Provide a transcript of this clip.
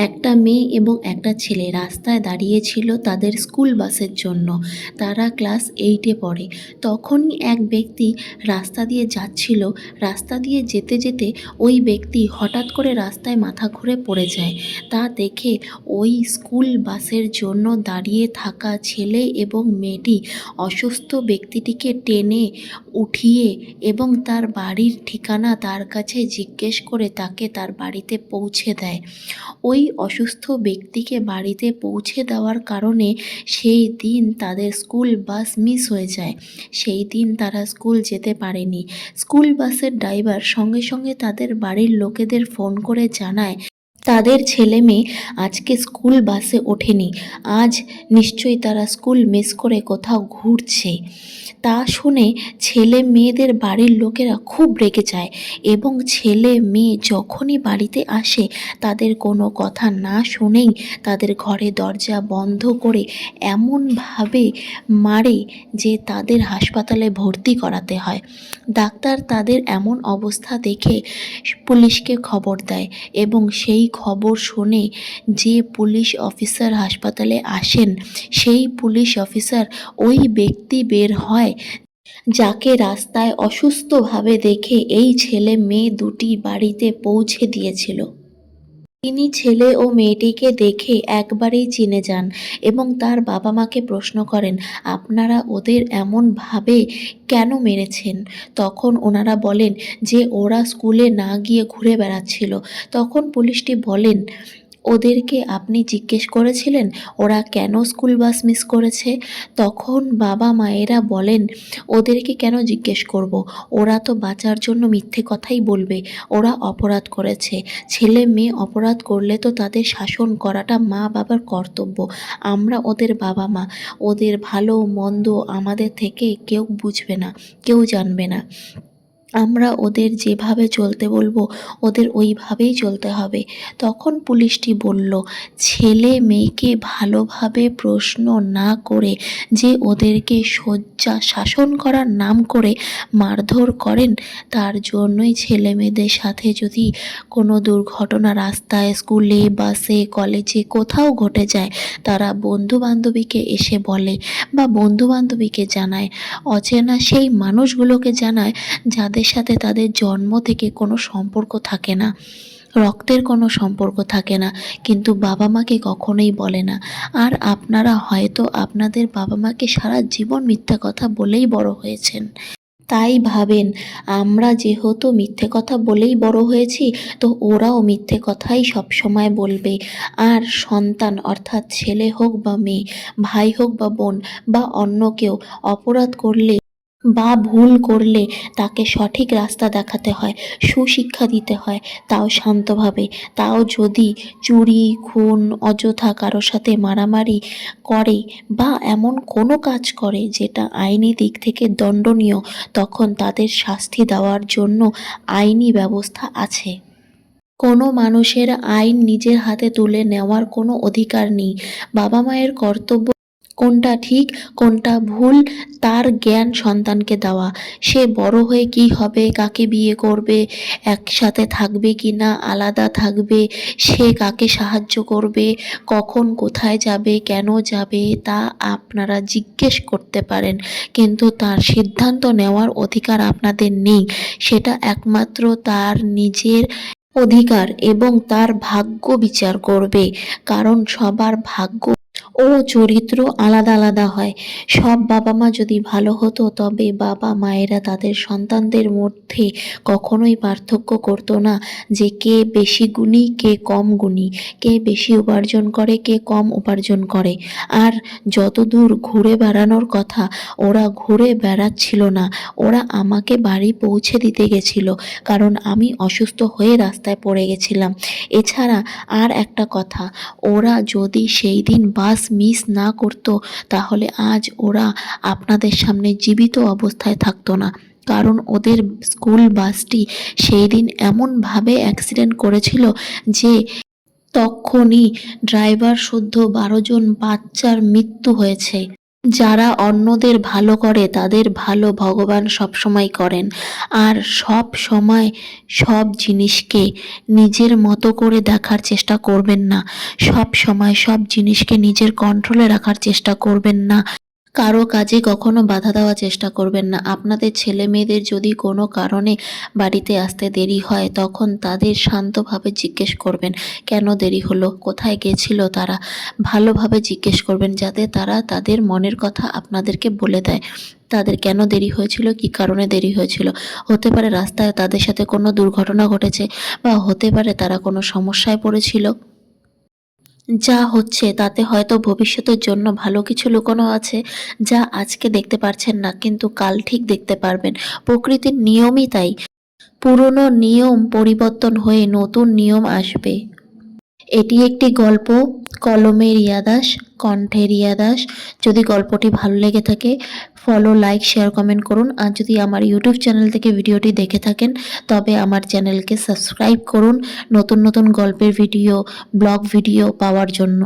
একটা মেয়ে এবং একটা ছেলে রাস্তায় দাঁড়িয়েছিল তাদের স্কুল বাসের জন্য। তারা ক্লাস এইটে পড়ে। তখনই এক ব্যক্তি রাস্তা দিয়ে যাচ্ছিল। রাস্তা দিয়ে যেতে যেতে ওই ব্যক্তি হঠাৎ করে রাস্তায় মাথা ঘুরে পড়ে যায়। তা দেখে ওই স্কুল বাসের জন্য দাঁড়িয়ে থাকা ছেলে এবং মেয়েটি অসুস্থ ব্যক্তিটিকে টেনে উঠিয়ে এবং তার বাড়ির ঠিকানা তার কাছে জিজ্ঞেস করে তাকে তার বাড়িতে পৌঁছে দেয়। ওই অসুস্থ ব্যক্তিকে বাড়িতে পৌঁছে দেওয়ার কারণে সেই দিন তাদের স্কুল বাস মিস হয়ে যায়। সেই দিন তারা স্কুল যেতে পারেনি। স্কুল বাসের ড্রাইভার সঙ্গে সঙ্গে তাদের বাড়ির লোকেদের ফোন করে জানায় তাদের ছেলে মেয়ে আজকে স্কুল বাসে ওঠেনি। আজ নিশ্চয়ই তারা স্কুল মিস করে কোথাও ঘুরছে। তা শুনে ছেলে মেয়েদের বাড়ির লোকেরা খুব রেগে যায় এবং ছেলে মেয়ে যখনই বাড়িতে আসে তাদের কোনো কথা না শুনেই তাদের ঘরে দরজা বন্ধ করে এমনভাবে মারে যে তাদের হাসপাতালে ভর্তি করাতে হয়। ডাক্তার তাদের এমন অবস্থা দেখে পুলিশকে খবর দেয় এবং সেই খবর শুনে যে পুলিশ অফিসার হাসপাতালে আসেন, সেই পুলিশ অফিসার ওই ব্যক্তি বের হয়, যাকে রাস্তায় অসুস্থভাবে দেখে এই ছেলে মেয়ে দুটি বাড়িতে পৌঁছে দিয়েছিল। তিনি ছেলে ও মেয়েটিকে দেখে একবারেই চিনে যান এবং তার বাবা মাকে প্রশ্ন করেন, আপনারা ওদের এমনভাবে কেন মেরেছেন? তখন ওনারা বলেন যে, ওরা স্কুলে না গিয়ে ঘুরে বেড়াচ্ছিল। তখন পুলিশটি বলেন ওদেরকে আপনি জিজ্ঞেস করেছিলেন, ওরা কেন স্কুল বাস মিস করেছে? তখন বাবা মায়েরা বলেন, ওদেরকে কেন জিজ্ঞেস করব? ওরা তো বাঁচার জন্য মিথ্যে কথাই বলবে। ওরা অপরাধ করেছে। ছেলে মেয়ে অপরাধ করলে তো তাদের শাসন করাটা মা বাবার কর্তব্য। আমরা ওদের বাবা মা। ওদের ভালো, মন্দ আমাদের থেকে কেউ বুঝবে না, কেউ জানবে না। আমরা ওদের যেভাবে চলতে বলব, ওদের ওইভাবেই চলতে হবে। তখন পুলিশটি বলল, ছেলে মেয়েকে ভালোভাবে প্রশ্ন না করে যে ওদেরকে শয্যা শাসন করার নাম করে মারধর করেন, তার জন্যই ছেলে মেয়েদের সাথে যদি কোনো দুর্ঘটনা রাস্তায়, স্কুলে, বাসে, কলেজে কোথাও ঘটে যায়, তারা বন্ধু বান্ধবীকে এসে বলে বা বন্ধু বান্ধবীকে জানায়। অচেনা সেই মানুষগুলোকে জানায় যাদের সাথে তাদের জন্ম থেকে কোনো সম্পর্ক থাকে না। রক্তের কোনো সম্পর্ক থাকে না। কিন্তু বাবা মাকে কখনোই বলে না। আর আপনারা হয়তো আপনাদের বাবা মাকে সারা জীবন মিথ্যা কথা বলেই বড় হয়েছেন। তাই ভাবেন, আমরা যেহেতু মিথ্যে কথা বলেই বড় হয়েছি, তো ওরাও মিথ্যে কথাই সবসময় বলবে। আর সন্তান, অর্থাৎ ছেলে হোক বা মেয়ে, ভাই হোক বা বোন, বা অন্য কেউ, অপরাধ করলে বা ভুল করলে তাকে সঠিক রাস্তা দেখাতে হয়, সুশিক্ষা দিতে হয়, তাও শান্তভাবে। তাও যদি চুরি, খুন, অযথা কারোর সাথে মারামারি করে বা এমন কোনো কাজ করে যেটা আইনি দিক থেকে দণ্ডনীয়, তখন তাদের শাস্তি দেওয়ার জন্য আইনি ব্যবস্থা আছে। কোনো মানুষের আইন নিজের হাতে তুলে নেওয়ার কোনো অধিকার নেই। বাবা মায়ের কর্তব্য কোনটা ঠিক, কোনটা ভুল, তার জ্ঞান সন্তানকে দেওয়া। সে বড় হয়ে কি হবে, কাকে বিয়ে করবে, একসাথে থাকবে কি না আলাদা থাকবে, সে কাকে সাহায্য করবে, কখন কোথায় যাবে, কেন যাবে, তা আপনারা জিজ্ঞেস করতে পারেন। কিন্তু তার সিদ্ধান্ত নেওয়ার অধিকার আপনাদের নেই। সেটা একমাত্র তার নিজের অধিকার এবং তার ভাগ্য বিচার করবে। কারণ সবার ভাগ্য ও চরিত্র আলাদা আলাদা হয়। সব বাবা মা যদি ভালো হতো, তবে বাবা মায়েরা তাদের সন্তানদের মধ্যে কখনোই পার্থক্য করতো না যে কে বেশি গুণী, কে কম গুণী, কে বেশি উপার্জন করে, কে কম উপার্জন করে। আর যতদূর ঘুরে বেড়ানোর কথা, ওরা ঘুরে বেড়াচ্ছিল না। ওরা আমাকে বাড়ি পৌঁছে দিতে গেছিল, কারণ আমি অসুস্থ হয়ে রাস্তায় পড়ে গেছিলাম। এছাড়া আর একটা কথা, ওরা যদি সেই দিন বাস মিস না করত, তাহলে আজ ওরা আপনাদের সামনে জীবিত অবস্থায় থাকতো না। কারণ ওদের স্কুল বাসটি সেই দিন এমনভাবে অ্যাক্সিডেন্ট করেছিল যে তখনই ড্রাইভার শুদ্ধ বারো জন বাচ্চার মৃত্যু হয়েছে। যারা অন্যদের ভালো করে, তাদের ভালো ভগবান সবসময় করেন। আর সব সময় সব জিনিসকে নিজের মতো করে দেখার চেষ্টা করবেন না। সব সময় সব জিনিসকে নিজের কন্ট্রোলে রাখার চেষ্টা করবেন না। কারও কাজে কখনো বাধা দেওয়ার চেষ্টা করবেন না। আপনাদের ছেলে মেয়েদের যদি কোনো কারণে বাড়িতে আসতে দেরি হয়, তখন তাদের শান্তভাবে জিজ্ঞেস করবেন, কেন দেরি হলো? কোথায় গেছিল তারা? ভালোভাবে জিজ্ঞেস করবেন, যাতে তারা তাদের মনের কথা আপনাদেরকে বলে দেয়। তাদের কেন দেরি হয়েছিল? কী কারণে দেরি হয়েছিল? হতে পারে রাস্তায় তাদের সাথে কোনো দুর্ঘটনা ঘটেছে বা হতে পারে তারা কোনো সমস্যায় পড়েছিল। যা হচ্ছে তাতে হয়তো ভবিষ্যতের জন্য ভালো কিছু লুকোনো আছে যা আজকে দেখতে পারছেন না, কিন্তু কাল ঠিক দেখতে পারবেন। প্রকৃতির নিয়মই তাই। পুরনো নিয়ম পরিবর্তন হয়ে নতুন নিয়ম আসবে। এটি একটি গল্প। কলমে রিয়া দাস, কণ্ঠে রিয়া দাস। যদি গল্পটি ভালো লেগে থাকে ফলো লাইক শেয়ার কমেন্ট করুন। আর যদি আমার ইউটিউব চ্যানেল থেকে ভিডিওটি দেখে থাকেন, তবে আমার চ্যানেলকে সাবস্ক্রাইব করুন। নতুন নতুন গল্পের ভিডিও ব্লগ ভিডিও পাওয়ার জন্য।